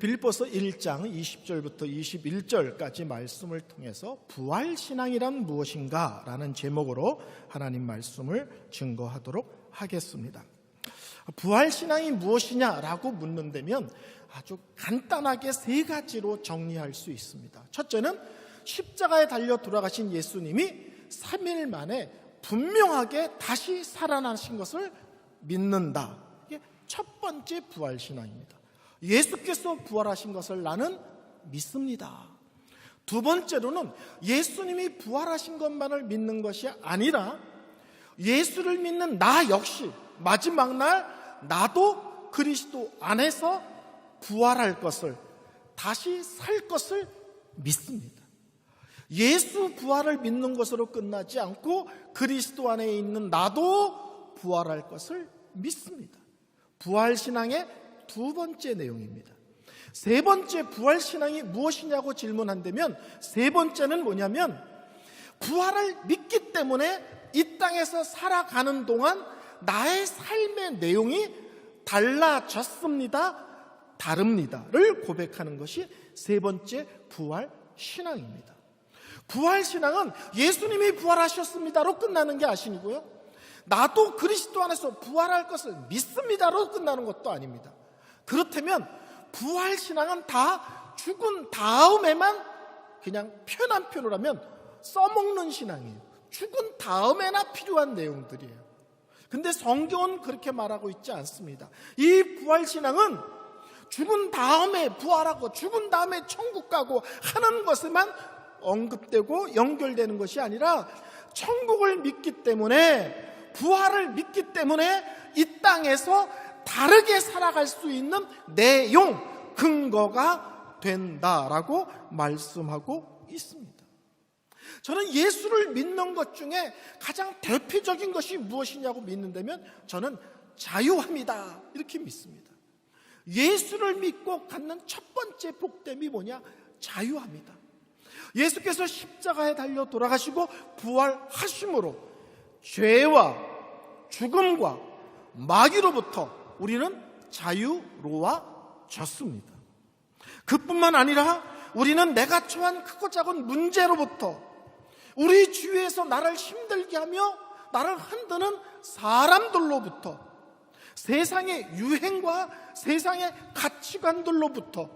빌보서 1장 20절부터 21절까지 말씀을 통해서 부활신앙이란 무엇인가 라는 제목으로 하나님 말씀을 증거하도록 하겠습니다. 부활신앙이 무엇이냐라고 묻는다면 아주 간단하게 세 가지로 정리할 수 있습니다. 첫째는 십자가에 달려 돌아가신 예수님이 3일 만에 분명하게 다시 살아나신 것을 믿는다. 이게 첫 번째 부활신앙입니다. 예수께서 부활하신 것을 나는 믿습니다. 두 번째로는 예수님이 부활하신 것만을 믿는 것이 아니라 예수를 믿는 나 역시 마지막 날 나도 그리스도 안에서 부활할 것을 다시 살 것을 믿습니다. 예수 부활을 믿는 것으로 끝나지 않고 그리스도 안에 있는 나도 부활할 것을 믿습니다. 부활 신앙의 두 번째 내용입니다. 세 번째 부활 신앙이 무엇이냐고 질문한다면 세 번째는 뭐냐면 부활을 믿기 때문에 이 땅에서 살아가는 동안 나의 삶의 내용이 달라졌습니다. 다릅니다를 고백하는 것이 세 번째 부활 신앙입니다. 부활 신앙은 예수님이 부활하셨습니다로 끝나는 게 아니고요. 나도 그리스도 안에서 부활할 것을 믿습니다로 끝나는 것도 아닙니다. 그렇다면 부활 신앙은 다 죽은 다음에만 그냥 편한 표로 하면 써먹는 신앙이에요. 죽은 다음에나 필요한 내용들이에요. 근데 성경은 그렇게 말하고 있지 않습니다. 이 부활 신앙은 죽은 다음에 부활하고 죽은 다음에 천국 가고 하는 것에만 언급되고 연결되는 것이 아니라 천국을 믿기 때문에 부활을 믿기 때문에 이 땅에서 다르게 살아갈 수 있는 내용 근거가 된다라고 말씀하고 있습니다. 저는 예수를 믿는 것 중에 가장 대표적인 것이 무엇이냐고 믿는다면 저는 자유합니다. 이렇게 믿습니다. 예수를 믿고 갖는 첫 번째 복됨이 뭐냐? 자유합니다. 예수께서 십자가에 달려 돌아가시고 부활하심으로 죄와 죽음과 마귀로부터 우리는 자유로워졌습니다. 그뿐만 아니라 우리는 내가 처한 크고 작은 문제로부터 우리 주위에서 나를 힘들게 하며 나를 흔드는 사람들로부터 세상의 유행과 세상의 가치관들로부터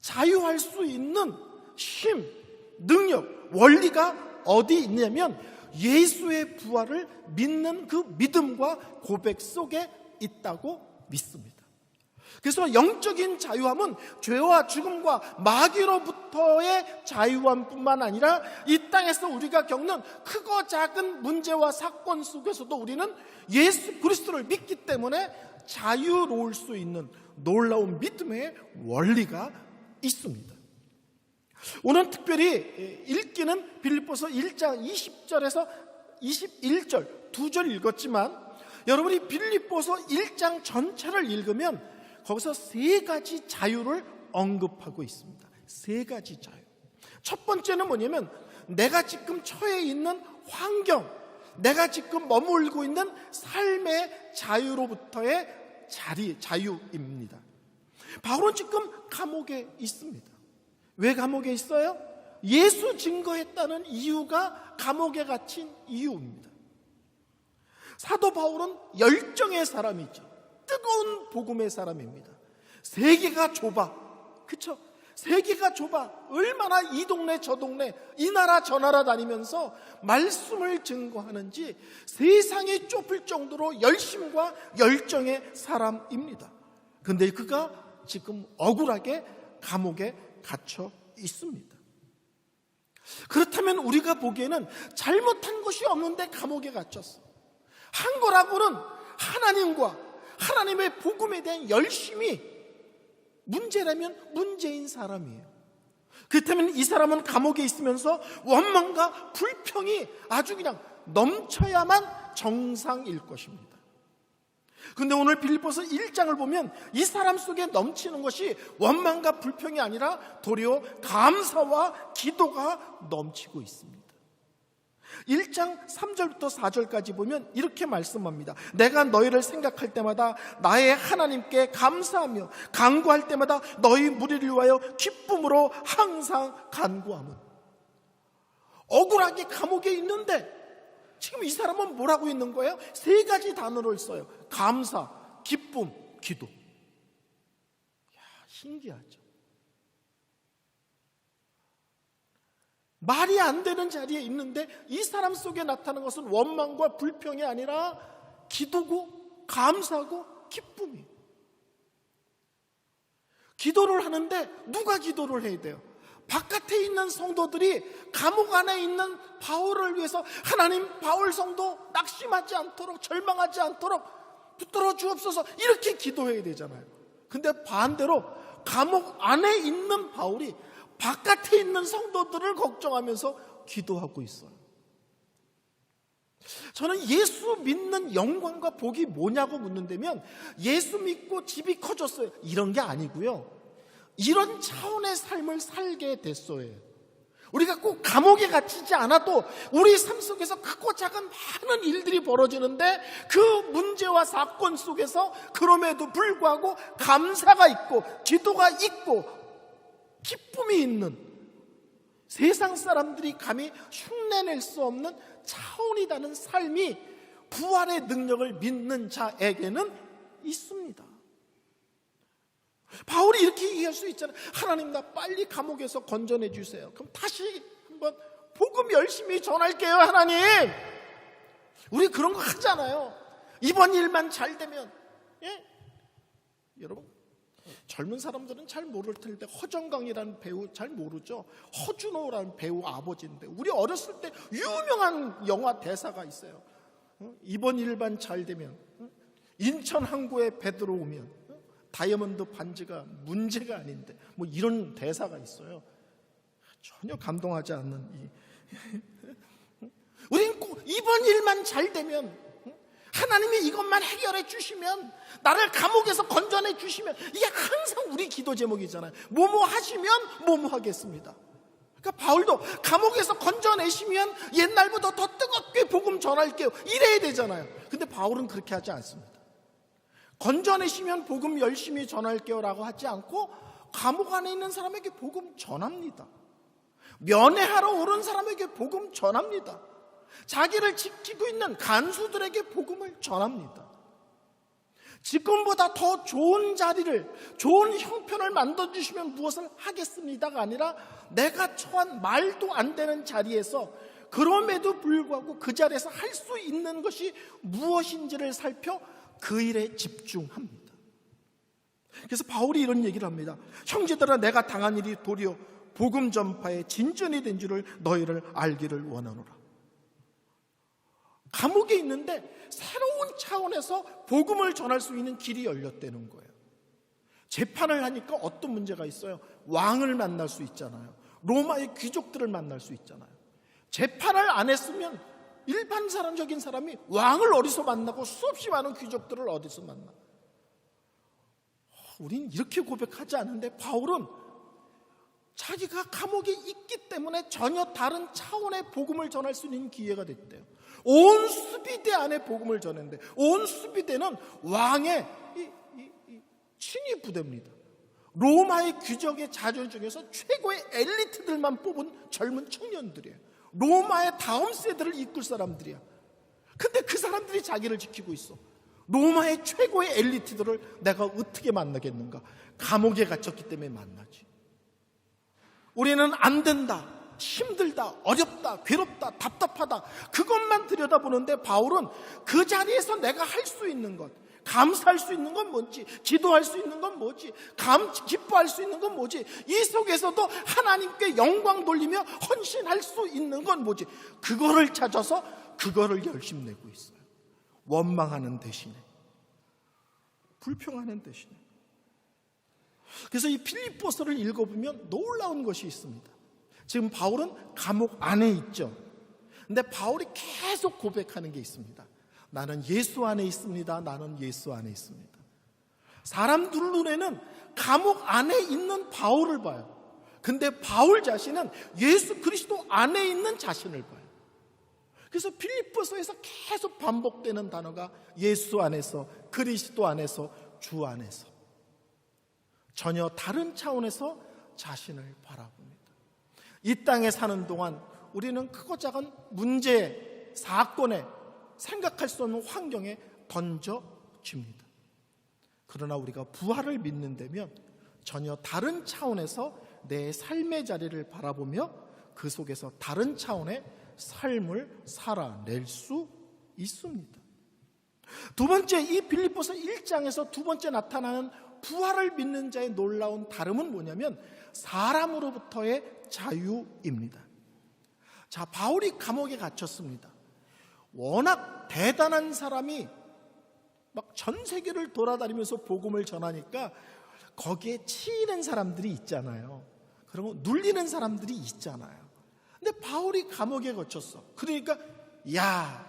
자유할 수 있는 힘, 능력, 원리가 어디 있냐면 예수의 부활을 믿는 그 믿음과 고백 속에 있다고 믿습니다. 그래서 영적인 자유함은 죄와 죽음과 마귀로부터의 자유함뿐만 아니라 이 땅에서 우리가 겪는 크고 작은 문제와 사건 속에서도 우리는 예수 그리스도를 믿기 때문에 자유로울 수 있는 놀라운 믿음의 원리가 있습니다. 오늘 특별히 읽기는 빌립보서 1장 20절에서 21절 두 절 읽었지만 여러분이 빌립보서 1장 전체를 읽으면 거기서 세 가지 자유를 언급하고 있습니다. 세 가지 자유. 첫 번째는 뭐냐면 내가 지금 처해 있는 환경, 내가 지금 머물고 있는 삶의 자유로부터의 자리, 자유입니다. 바울은 지금 감옥에 있습니다. 왜 감옥에 있어요? 예수 증거했다는 이유가 감옥에 갇힌 이유입니다. 사도 바울은 열정의 사람이죠. 뜨거운 복음의 사람입니다. 세계가 좁아. 그쵸? 세계가 좁아. 얼마나 이 동네 저 동네, 이 나라 저 나라 다니면서 말씀을 증거하는지 세상이 좁을 정도로 열심과 열정의 사람입니다. 근데 그가 지금 억울하게 감옥에 갇혀 있습니다. 그렇다면 우리가 보기에는 잘못한 것이 없는데 감옥에 갇혔어. 한 거라고는 하나님과 하나님의 복음에 대한 열심이 문제라면 문제인 사람이에요. 그렇다면 이 사람은 감옥에 있으면서 원망과 불평이 아주 그냥 넘쳐야만 정상일 것입니다. 근데 오늘 빌립보서 1장을 보면 이 사람 속에 넘치는 것이 원망과 불평이 아니라 도리어 감사와 기도가 넘치고 있습니다. 1장 3절부터 4절까지 보면 이렇게 말씀합니다. 내가 너희를 생각할 때마다 나의 하나님께 감사하며 간구할 때마다 너희 무리를 위하여 기쁨으로 항상 간구함은 억울하게 감옥에 있는데 지금 이 사람은 뭐라고 있는 거예요? 세 가지 단어를 써요. 감사, 기쁨, 기도. 야, 신기하죠. 말이 안 되는 자리에 있는데 이 사람 속에 나타나는 것은 원망과 불평이 아니라 기도고 감사고 기쁨이. 기도를 하는데 누가 기도를 해야 돼요? 바깥에 있는 성도들이 감옥 안에 있는 바울을 위해서 하나님 바울 성도 낙심하지 않도록 절망하지 않도록 붙들어 주옵소서 이렇게 기도해야 되잖아요. 근데 반대로 감옥 안에 있는 바울이 바깥에 있는 성도들을 걱정하면서 기도하고 있어요. 저는 예수 믿는 영광과 복이 뭐냐고 묻는다면 예수 믿고 집이 커졌어요. 이런 게 아니고요. 이런 차원의 삶을 살게 됐어요. 우리가 꼭 감옥에 갇히지 않아도 우리 삶 속에서 크고 작은 많은 일들이 벌어지는데 그 문제와 사건 속에서 그럼에도 불구하고 감사가 있고 기도가 있고 기쁨이 있는 세상 사람들이 감히 흉내낼 수 없는 차원이라는 삶이 부활의 능력을 믿는 자에게는 있습니다. 바울이 이렇게 얘기할 수 있잖아요. 하나님 나 빨리 감옥에서 건져내 주세요. 그럼 다시 한번 복음 열심히 전할게요, 하나님. 우리 그런 거 하잖아요. 이번 일만 잘 되면 예? 여러분 젊은 사람들은 잘 모를 텐데 허정강이라는 배우 잘 모르죠. 허준호라는 배우 아버지인데 우리 어렸을 때 유명한 영화 대사가 있어요. 어? 이번 일만 잘 되면 어? 인천 항구에 배 들어오면 어? 다이아몬드 반지가 문제가 아닌데 뭐 이런 대사가 있어요. 전혀 감동하지 않는 이 우리는 꼭 이번 일만 잘 되면 하나님이 이것만 해결해 주시면 나를 감옥에서 건져내 주시면 이게 항상 우리 기도 제목이잖아요. 뭐뭐 하시면 뭐뭐 하겠습니다. 그러니까 바울도 감옥에서 건져내시면 옛날보다 더 뜨겁게 복음 전할게요. 이래야 되잖아요. 근데 바울은 그렇게 하지 않습니다. 건져내시면 복음 열심히 전할게요라고 하지 않고 감옥 안에 있는 사람에게 복음 전합니다. 면회하러 오른 사람에게 복음 전합니다. 자기를 지키고 있는 간수들에게 복음을 전합니다. 지금보다 더 좋은 자리를, 좋은 형편을 만들어주시면 무엇을 하겠습니다가 아니라 내가 처한 말도 안 되는 자리에서 그럼에도 불구하고 그 자리에서 할 수 있는 것이 무엇인지를 살펴 그 일에 집중합니다. 그래서 바울이 이런 얘기를 합니다. 형제들아 내가 당한 일이 도리어 복음 전파의 진전이 된 줄을 너희를 알기를 원하노라. 감옥에 있는데 새로운 차원에서 복음을 전할 수 있는 길이 열렸다는 거예요. 재판을 하니까 어떤 문제가 있어요? 왕을 만날 수 있잖아요. 로마의 귀족들을 만날 수 있잖아요. 재판을 안 했으면 일반 사람적인 사람이 왕을 어디서 만나고 수없이 많은 귀족들을 어디서 만나? 우린 이렇게 고백하지 않는데 바울은 자기가 감옥에 있기 때문에 전혀 다른 차원의 복음을 전할 수 있는 기회가 됐대요. 온 수비대 안에 복음을 전했는데 온 수비대는 왕의 이, 이, 이 친위 부대입니다. 로마의 귀족의 자존 중에서 최고의 엘리트들만 뽑은 젊은 청년들이에요. 로마의 다음 세대를 이끌 사람들이야. 근데 그 사람들이 자기를 지키고 있어. 로마의 최고의 엘리트들을 내가 어떻게 만나겠는가? 감옥에 갇혔기 때문에 만나지. 우리는 안 된다. 힘들다, 어렵다, 괴롭다, 답답하다. 그것만 들여다보는데 바울은 그 자리에서 내가 할 수 있는 것, 감사할 수 있는 건 뭔지, 기도할 수 있는 건 뭐지, 감, 기뻐할 수 있는 건 뭐지, 이 속에서도 하나님께 영광 돌리며 헌신할 수 있는 건 뭐지, 그거를 찾아서 그거를 열심 내고 있어요. 원망하는 대신에, 불평하는 대신에. 그래서 이 필립보서를 읽어보면 놀라운 것이 있습니다. 지금 바울은 감옥 안에 있죠. 근데 바울이 계속 고백하는 게 있습니다. 나는 예수 안에 있습니다. 나는 예수 안에 있습니다. 사람들 눈에는 감옥 안에 있는 바울을 봐요. 근데 바울 자신은 예수 그리스도 안에 있는 자신을 봐요. 그래서 빌립보서에서 계속 반복되는 단어가 예수 안에서 그리스도 안에서 주 안에서 전혀 다른 차원에서 자신을 바라봅니다. 이 땅에 사는 동안 우리는 크고 작은 문제, 사건에 생각할 수 없는 환경에 던져집니다. 그러나 우리가 부활을 믿는다면 전혀 다른 차원에서 내 삶의 자리를 바라보며 그 속에서 다른 차원의 삶을 살아낼 수 있습니다. 두 번째 이 빌립보서 1장에서 두 번째 나타나는 부활을 믿는 자의 놀라운 다름은 뭐냐면 사람으로부터의 자유입니다. 자, 바울이 감옥에 갇혔습니다. 워낙 대단한 사람이 막 전 세계를 돌아다니면서 복음을 전하니까 거기에 치이는 사람들이 있잖아요. 그리고 눌리는 사람들이 있잖아요. 근데 바울이 감옥에 갇혔어. 그러니까 야,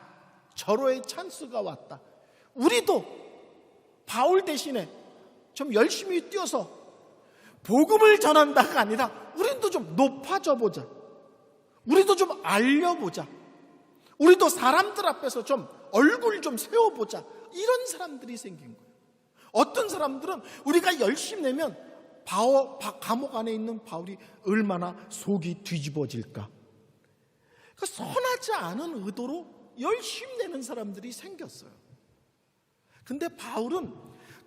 절호의 찬스가 왔다. 우리도 바울 대신에 좀 열심히 뛰어서 복음을 전한다가 아니라 우리도 좀 높아져 보자. 우리도 좀 알려보자. 우리도 사람들 앞에서 좀 얼굴 좀 세워보자. 이런 사람들이 생긴 거예요. 어떤 사람들은 우리가 열심히 내면 바오, 바, 감옥 안에 있는 바울이 얼마나 속이 뒤집어질까. 그 선하지 않은 의도로 열심히 내는 사람들이 생겼어요. 근데 바울은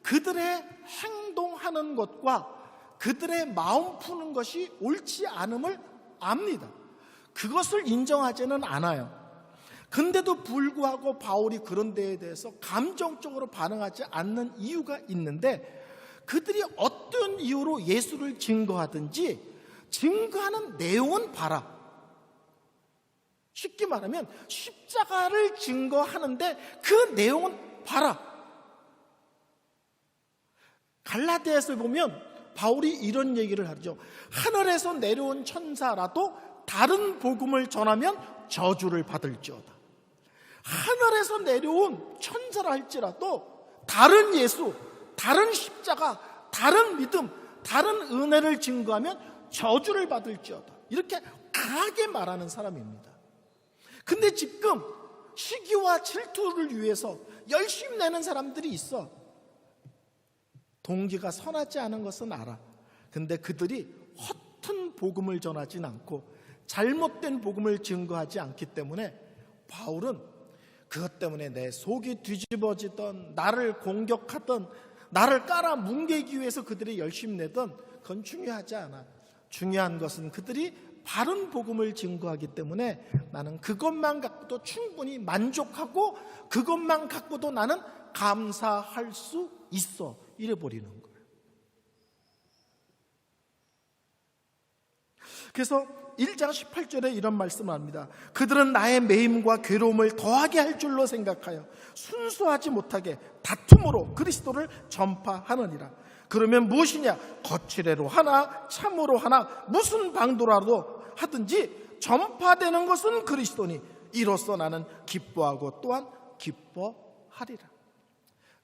그들의 행동하는 것과 그들의 마음 푸는 것이 옳지 않음을 압니다. 그것을 인정하지는 않아요. 근데도 불구하고 바울이 그런 데에 대해서 감정적으로 반응하지 않는 이유가 있는데 그들이 어떤 이유로 예수를 증거하든지 증거하는 내용은 봐라. 쉽게 말하면 십자가를 증거하는데 그 내용은 봐라. 갈라디아에서 보면 바울이 이런 얘기를 하죠. 하늘에서 내려온 천사라도 다른 복음을 전하면 저주를 받을지어다. 하늘에서 내려온 천사라 할지라도 다른 예수, 다른 십자가, 다른 믿음, 다른 은혜를 증거하면 저주를 받을지어다. 이렇게 강하게 말하는 사람입니다. 근데 지금 시기와 질투를 위해서 열심히 내는 사람들이 있어. 동기가 선하지 않은 것은 알아. 근데 그들이 허튼 복음을 전하진 않고 잘못된 복음을 증거하지 않기 때문에 바울은 그것 때문에 내 속이 뒤집어지던 나를 공격하던 나를 깔아 뭉개기 위해서 그들이 열심히 내던 그건 중요하지 않아. 중요한 것은 그들이 바른 복음을 증거하기 때문에 나는 그것만 갖고도 충분히 만족하고 그것만 갖고도 나는 감사할 수 있어. 이래 버리는 거예요. 그래서 1장 18절에 이런 말씀을 합니다. 그들은 나의 매임과 괴로움을 더하게 할 줄로 생각하여 순수하지 못하게 다툼으로 그리스도를 전파하느니라. 그러면 무엇이냐? 거칠애로 하나, 참으로 하나, 무슨 방도라도 하든지 전파되는 것은 그리스도니 이로써 나는 기뻐하고 또한 기뻐하리라.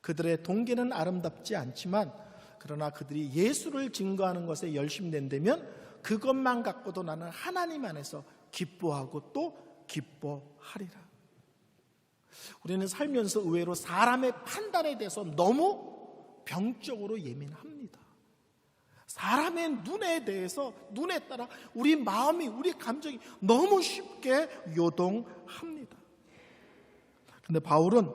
그들의 동기는 아름답지 않지만 그러나 그들이 예수를 증거하는 것에 열심히 낸다면 그것만 갖고도 나는 하나님 안에서 기뻐하고 또 기뻐하리라. 우리는 살면서 의외로 사람의 판단에 대해서 너무 병적으로 예민합니다. 사람의 눈에 대해서 눈에 따라 우리 마음이 우리 감정이 너무 쉽게 요동합니다. 근데 바울은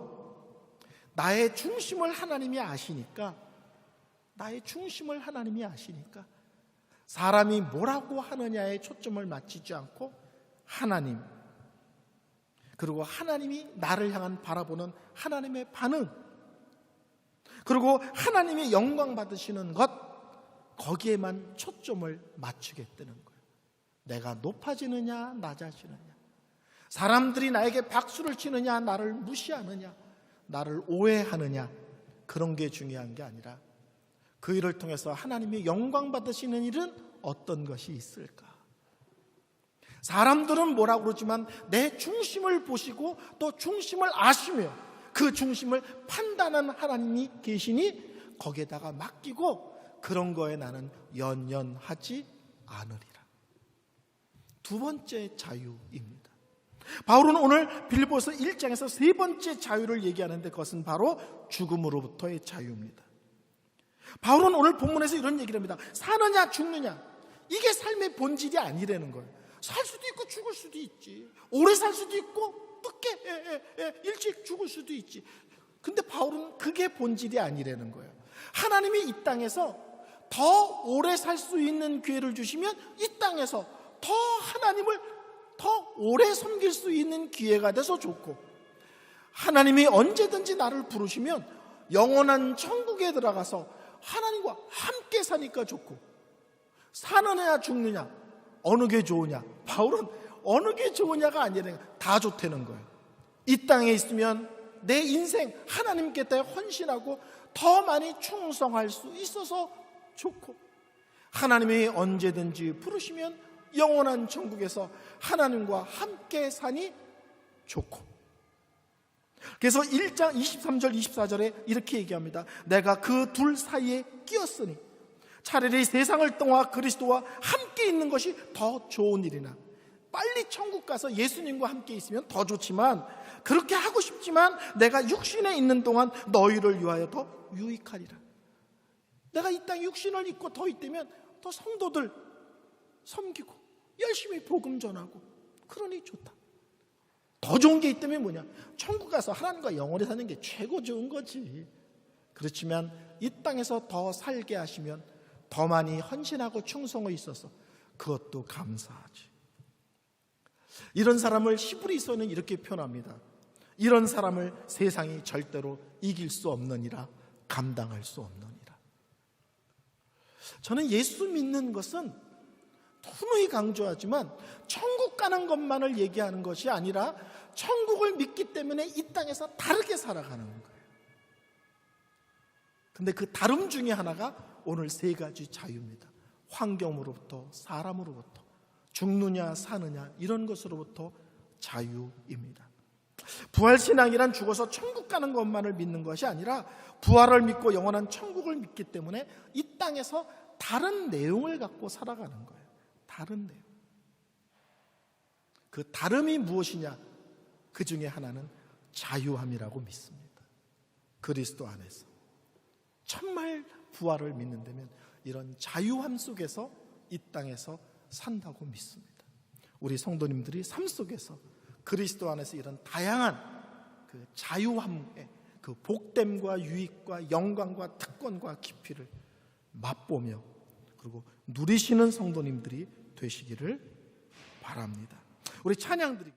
나의 중심을 하나님이 아시니까 나의 중심을 하나님이 아시니까 사람이 뭐라고 하느냐에 초점을 맞추지 않고 하나님 그리고 하나님이 나를 향한 바라보는 하나님의 반응 그리고 하나님의 영광 받으시는 것 거기에만 초점을 맞추겠다는 거예요. 내가 높아지느냐 낮아지느냐 사람들이 나에게 박수를 치느냐 나를 무시하느냐 나를 오해하느냐 그런 게 중요한 게 아니라 그 일을 통해서 하나님이 영광 받으시는 일은 어떤 것이 있을까? 사람들은 뭐라고 그러지만 내 중심을 보시고 또 중심을 아시며 그 중심을 판단하는 하나님이 계시니 거기에다가 맡기고 그런 거에 나는 연연하지 않으리라. 두 번째 자유입니다. 바울은 오늘 빌보서 1장에서 세 번째 자유를 얘기하는데 그것은 바로 죽음으로부터의 자유입니다. 바울은 오늘 본문에서 이런 얘기를 합니다. 사느냐 죽느냐 이게 삶의 본질이 아니라는 거예요. 살 수도 있고 죽을 수도 있지. 오래 살 수도 있고 늦게 예, 예, 예, 일찍 죽을 수도 있지. 근데 바울은 그게 본질이 아니라는 거예요. 하나님이 이 땅에서 더 오래 살 수 있는 기회를 주시면 이 땅에서 더 하나님을 더 오래 섬길 수 있는 기회가 돼서 좋고 하나님이 언제든지 나를 부르시면 영원한 천국에 들어가서 하나님과 함께 사니까 좋고 사느냐 죽느냐 어느 게 좋으냐. 바울은 어느 게 좋으냐가 아니라 다 좋다는 거예요. 이 땅에 있으면 내 인생 하나님께 다 헌신하고 더 많이 충성할 수 있어서 좋고 하나님이 언제든지 부르시면 영원한 천국에서 하나님과 함께 사니 좋고 그래서 1장 23절 24절에 이렇게 얘기합니다. 내가 그 둘 사이에 끼었으니 차라리 세상을 떠나 그리스도와 함께 있는 것이 더 좋은 일이나 빨리 천국 가서 예수님과 함께 있으면 더 좋지만 그렇게 하고 싶지만 내가 육신에 있는 동안 너희를 위하여 더 유익하리라. 내가 이 땅에 육신을 입고 더 있다면 더 성도들 섬기고 열심히 복음 전하고 그러니 좋다. 더 좋은 게 있다면 뭐냐? 천국 가서 하나님과 영원히 사는 게 최고 좋은 거지. 그렇지만 이 땅에서 더 살게 하시면 더 많이 헌신하고 충성에 있어서 그것도 감사하지. 이런 사람을 히브리서는 이렇게 표현합니다. 이런 사람을 세상이 절대로 이길 수 없느니라 감당할 수 없느니라. 저는 예수 믿는 것은 분명히 강조하지만 천국 가는 것만을 얘기하는 것이 아니라 천국을 믿기 때문에 이 땅에서 다르게 살아가는 거예요. 근데 그 다름 중에 하나가 오늘 세 가지 자유입니다. 환경으로부터 사람으로부터 죽느냐 사느냐 이런 것으로부터 자유입니다. 부활신앙이란 죽어서 천국 가는 것만을 믿는 것이 아니라 부활을 믿고 영원한 천국을 믿기 때문에 이 땅에서 다른 내용을 갖고 살아가는 거예요. 다른 내용. 그 다름이 무엇이냐? 그 중에 하나는 자유함이라고 믿습니다. 그리스도 안에서. 정말 부활을 믿는다면 이런 자유함 속에서 이 땅에서 산다고 믿습니다. 우리 성도님들이 삶 속에서 그리스도 안에서 이런 다양한 그 자유함의 그 복됨과 유익과 영광과 특권과 깊이를 맛보며 그리고 누리시는 성도님들이 되시기를 바랍니다. 우리 찬양 드리겠습니다.